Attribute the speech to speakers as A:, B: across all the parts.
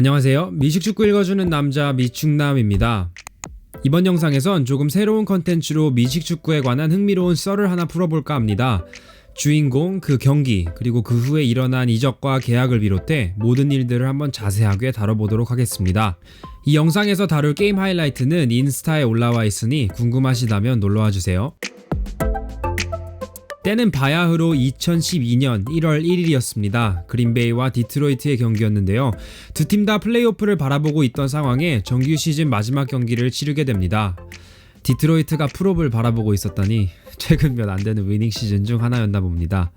A: 안녕하세요. 미식축구 읽어주는 남자 미축남입니다. 이번 영상에선 조금 새로운 컨텐츠로 미식축구에 관한 흥미로운 썰을 하나 풀어볼까 합니다. 주인공, 그 경기, 그리고 그 후에 일어난 이적과 계약을 비롯해 모든 일들을 한번 자세하게 다뤄보도록 하겠습니다. 이 영상에서 다룰 게임 하이라이트는 인스타에 올라와 있으니 궁금하시다면 놀러와 주세요. 때는 바야흐로 2012년 1월 1일이었습니다. 그린베이와 디트로이트의 경기였는데요. 두 팀 다 플레이오프를 바라보고 있던 상황에 정규 시즌 마지막 경기를 치르게 됩니다. 디트로이트가 프롭을 바라보고 있었다니 최근 몇 안 되는 위닝 시즌 중 하나였나 봅니다.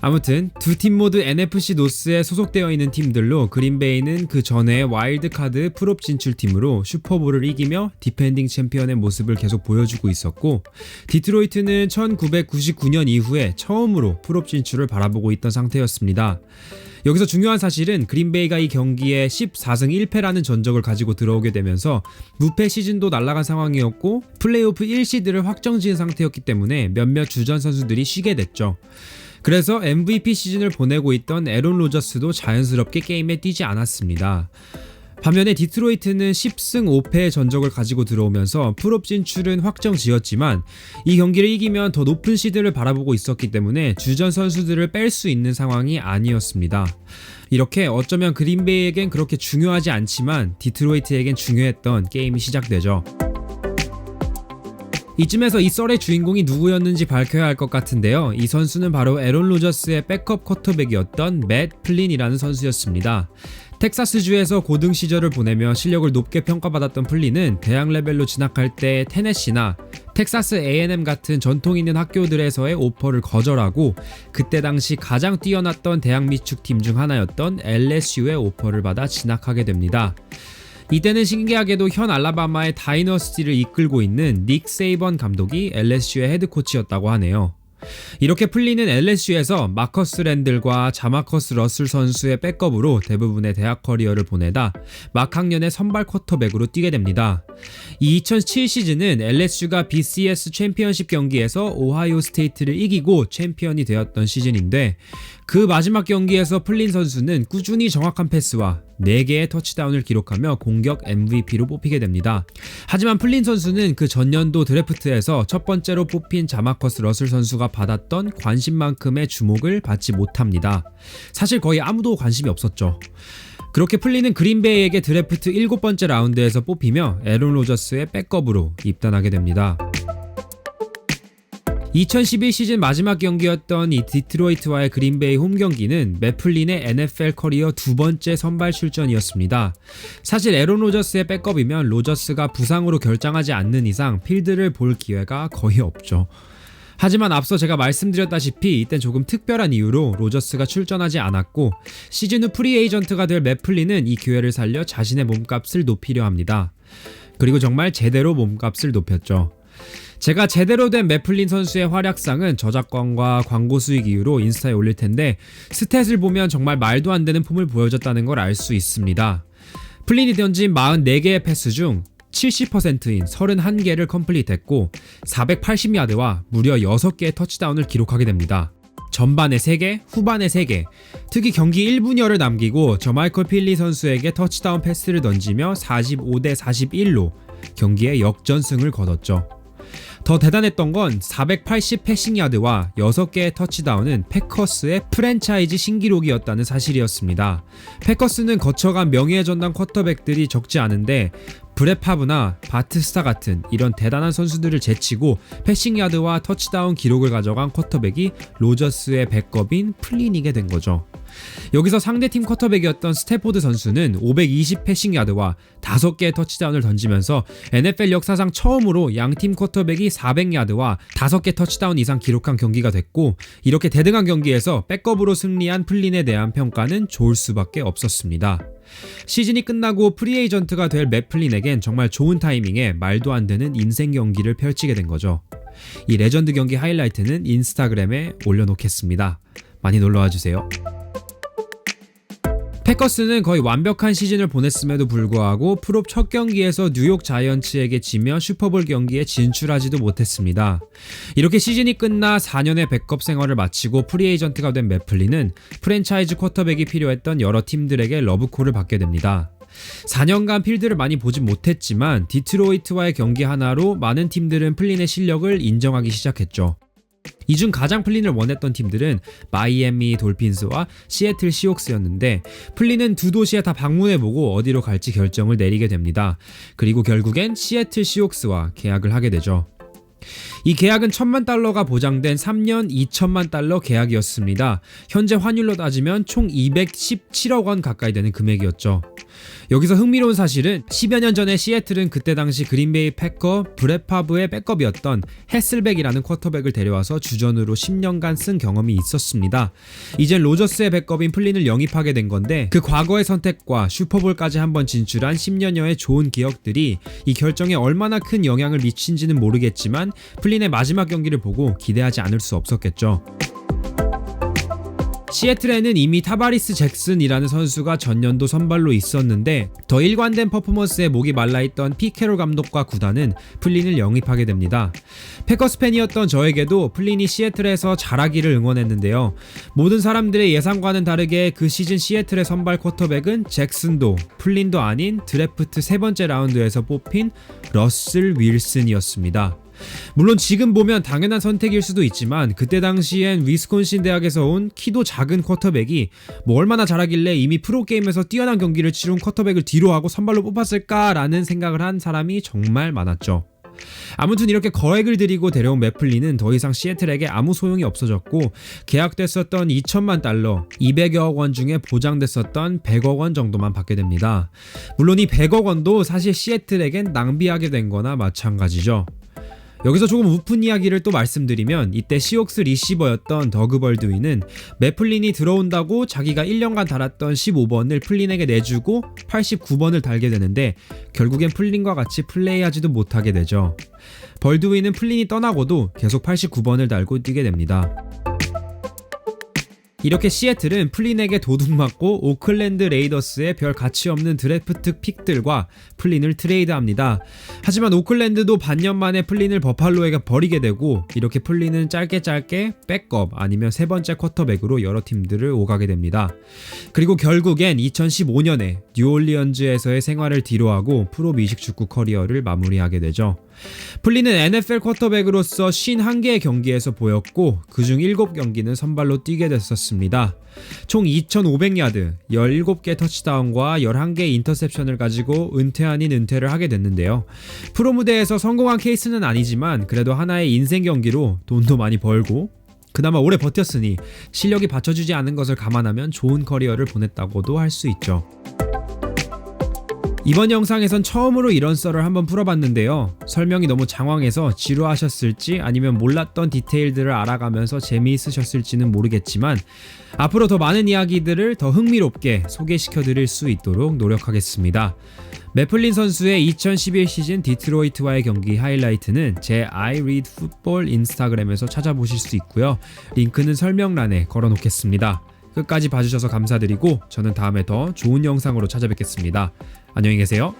A: 아무튼 두 팀 모두 NFC 노스에 소속되어 있는 팀들로 그린베이는 그 전에 와일드카드 프롭 진출팀으로 슈퍼볼을 이기며 디펜딩 챔피언의 모습을 계속 보여주고 있었고 디트로이트는 1999년 이후에 처음으로 프롭 진출을 바라보고 있던 상태였습니다. 여기서 중요한 사실은 그린베이가 이 경기에 14승 1패라는 전적을 가지고 들어오게 되면서 무패 시즌도 날아간 상황이었고 플레이오프 1시드를 확정 지은 상태였기 때문에 몇몇 주전 선수들이 쉬게 됐죠. 그래서 MVP 시즌을 보내고 있던 에론 로저스도 자연스럽게 게임에 뛰지 않았습니다. 반면에 디트로이트는 10승 5패의 전적을 가지고 들어오면서 풀업 진출은 확정 지었지만 이 경기를 이기면 더 높은 시드를 바라보고 있었기 때문에 주전 선수들을 뺄 수 있는 상황이 아니었습니다. 이렇게 어쩌면 그린베이에겐 그렇게 중요하지 않지만 디트로이트에겐 중요했던 게임이 시작되죠. 이쯤에서 이 썰의 주인공이 누구였는지 밝혀야 할 것 같은데요. 이 선수는 바로 에론 로저스의 백업 쿼터백이었던 맷 플린이라는 선수였습니다. 텍사스주에서 고등 시절을 보내며 실력을 높게 평가받았던 플린은 대학 레벨로 진학할 때 테네시나 텍사스 A&M 같은 전통 있는 학교들에서의 오퍼를 거절하고 그때 당시 가장 뛰어났던 대학 미축 팀 중 하나였던 LSU의 오퍼를 받아 진학하게 됩니다. 이때는 신기하게도 현 알라바마의 다이너스티를 이끌고 있는 닉 세이번 감독이 LSU의 헤드코치였다고 하네요. 이렇게 풀리는 LSU에서 마커스 랜들과 자마커스 러슬 선수의 백업으로 대부분의 대학 커리어를 보내다 막학년의 선발 쿼터백으로 뛰게 됩니다. 이 2007 시즌은 LSU가 BCS 챔피언십 경기에서 오하이오 스테이트를 이기고 챔피언이 되었던 시즌인데 그 마지막 경기에서 풀린 선수는 꾸준히 정확한 패스와 4개의 터치다운을 기록하며 공격 MVP로 뽑히게 됩니다. 하지만 풀린 선수는 그 전년도 드래프트에서 첫 번째로 뽑힌 자마커스 러슬 선수가 받았던 관심만큼의 주목을 받지 못합니다. 사실 거의 아무도 관심이 없었죠. 그렇게 풀리는 그린베이에게 드래프트 7번째 라운드에서 뽑히며 에론 로저스의 백업으로 입단하게 됩니다. 2011 시즌 마지막 경기였던 이 디트로이트와의 그린베이 홈 경기는 매플린의 NFL 커리어 두 번째 선발 출전이었습니다. 사실 에론 로저스의 백업이면 로저스가 부상으로 결장하지 않는 이상 필드를 볼 기회가 거의 없죠. 하지만 앞서 제가 말씀드렸다시피 이땐 조금 특별한 이유로 로저스가 출전하지 않았고 시즌 후 프리에이전트가 될 매플린은 이 기회를 살려 자신의 몸값을 높이려 합니다. 그리고 정말 제대로 몸값을 높였죠. 제가 제대로 된 매플린 선수의 활약상은 저작권과 광고 수익 이유로 인스타에 올릴 텐데 스탯을 보면 정말 말도 안 되는 폼을 보여줬다는 걸 알 수 있습니다. 플린이 던진 44개의 패스 중 70%인 31개를 컴플릿했고 480야드와 무려 6개의 터치다운을 기록하게 됩니다. 전반에 3개, 후반에 3개. 특히 경기 1분여를 남기고 저마이클 필리 선수에게 터치다운 패스를 던지며 45대 41로 경기에 역전승을 거뒀죠. 더 대단했던 건 480 패싱 야드와 6개의 터치다운은 패커스의 프랜차이즈 신기록이었다는 사실이었습니다. 패커스는 거쳐간 명예의 전당 쿼터백들이 적지 않은데 브레파브나 바트스타 같은 이런 대단한 선수들을 제치고 패싱 야드와 터치다운 기록을 가져간 쿼터백이 로저스의 백업인 플리닉에 된 거죠. 여기서 상대팀 쿼터백이었던 스태포드 선수는 520 패싱 야드와 5개의 터치다운을 던지면서 NFL 역사상 처음으로 양팀 쿼터백이 400야드와 5개 터치다운 이상 기록한 경기가 됐고 이렇게 대등한 경기에서 백업으로 승리한 플린에 대한 평가는 좋을 수밖에 없었습니다. 시즌이 끝나고 프리에이전트가 될 맥플린에겐 정말 좋은 타이밍에 말도 안 되는 인생 경기를 펼치게 된 거죠. 이 레전드 경기 하이라이트는 인스타그램에 올려놓겠습니다. 많이 놀러와 주세요. 패커스는 거의 완벽한 시즌을 보냈음에도 불구하고 프롭 첫 경기에서 뉴욕 자이언츠에게 지며 슈퍼볼 경기에 진출하지도 못했습니다. 이렇게 시즌이 끝나 4년의 백업 생활을 마치고 프리에이전트가 된 매플리는 프랜차이즈 쿼터백이 필요했던 여러 팀들에게 러브콜을 받게 됩니다. 4년간 필드를 많이 보진 못했지만 디트로이트와의 경기 하나로 많은 팀들은 플린의 실력을 인정하기 시작했죠. 이 중 가장 플린을 원했던 팀들은 마이애미 돌핀스와 시애틀 시옥스였는데 플린은 두 도시에 다 방문해보고 어디로 갈지 결정을 내리게 됩니다. 그리고 결국엔 시애틀 시옥스와 계약을 하게 되죠. 이 계약은 천만 달러가 보장된 3년 2천만 달러 계약이었습니다. 현재 환율로 따지면 총 217억 원 가까이 되는 금액이었죠. 여기서 흥미로운 사실은 10여 년 전에 시애틀은 그때 당시 그린베이 패커 브레파브의 백업이었던 헤슬백이라는 쿼터백을 데려와서 주전으로 10년간 쓴 경험이 있었습니다. 이젠 로저스의 백업인 플린을 영입하게 된 건데 그 과거의 선택과 슈퍼볼까지 한번 진출한 10년여의 좋은 기억들이 이 결정에 얼마나 큰 영향을 미친지는 모르겠지만 플린 의 마지막 경기를 보고 기대하지 않을 수 없었겠죠. 시애틀에는 이미 타바리스 잭슨이라는 선수가 전년도 선발로 있었는데 더 일관된 퍼포먼스에 목이 말라있던 피케로 감독과 구단은 플린을 영입하게 됩니다. 패커스 팬이었던 저에게도 플린이 시애틀에서 잘하기를 응원했는데요. 모든 사람들의 예상과는 다르게 그 시즌 시애틀의 선발 쿼터백은 잭슨도 플린도 아닌 드래프트 세 번째 라운드에서 뽑힌 러슬 윌슨이었습니다. 물론 지금 보면 당연한 선택일 수도 있지만 그때 당시엔 위스콘신 대학에서 온 키도 작은 쿼터백이 뭐 얼마나 잘하길래 이미 프로게임에서 뛰어난 경기를 치룬 쿼터백을 뒤로 하고 선발로 뽑았을까라는 생각을 한 사람이 정말 많았죠. 아무튼 이렇게 거액을 들이고 데려온 매플리는 더 이상 시애틀에게 아무 소용이 없어졌고 계약됐었던 2천만 달러, 200여억 원 중에 보장됐었던 100억 원 정도만 받게 됩니다. 물론 이 100억 원도 사실 시애틀에겐 낭비하게 된 거나 마찬가지죠. 여기서 조금 우픈 이야기를 또 말씀드리면 이때 시옥스 리시버였던 더그 벌드위는 매플린이 들어온다고 자기가 1년간 달았던 15번을 플린에게 내주고 89번을 달게 되는데 결국엔 플린과 같이 플레이하지도 못하게 되죠. 벌드위는 플린이 떠나고도 계속 89번을 달고 뛰게 됩니다. 이렇게 시애틀은 플린에게 도둑맞고 오클랜드 레이더스의 별 가치 없는 드래프트 픽들과 플린을 트레이드합니다. 하지만 오클랜드도 반년 만에 플린을 버팔로에게 버리게 되고 이렇게 플린은 짧게 짧게 백업 아니면 세 번째 쿼터백으로 여러 팀들을 오가게 됩니다. 그리고 결국엔 2015년에 뉴올리언즈에서의 생활을 뒤로하고 프로 미식 축구 커리어를 마무리하게 되죠. 플린은 NFL 쿼터백으로서 51개의 경기에서 보였고 그중 7경기는 선발로 뛰게 됐었습니다. 총 2,500야드, 17개 터치다운과 11개의 인터셉션을 가지고 은퇴 아닌 은퇴를 하게 됐는데요. 프로 무대에서 성공한 케이스는 아니지만 그래도 하나의 인생 경기로 돈도 많이 벌고 그나마 오래 버텼으니 실력이 받쳐주지 않은 것을 감안하면 좋은 커리어를 보냈다고도 할 수 있죠. 이번 영상에선 처음으로 이런 썰을 한번 풀어봤는데요. 설명이 너무 장황해서 지루하셨을지 아니면 몰랐던 디테일들을 알아가면서 재미있으셨을지는 모르겠지만 앞으로 더 많은 이야기들을 더 흥미롭게 소개시켜 드릴 수 있도록 노력하겠습니다. 매플린 선수의 2011 시즌 디트로이트와의 경기 하이라이트는 제 I Read Football 인스타그램에서 찾아보실 수 있고요. 링크는 설명란에 걸어 놓겠습니다. 끝까지 봐주셔서 감사드리고 저는 다음에 더 좋은 영상으로 찾아뵙겠습니다. 안녕히 계세요.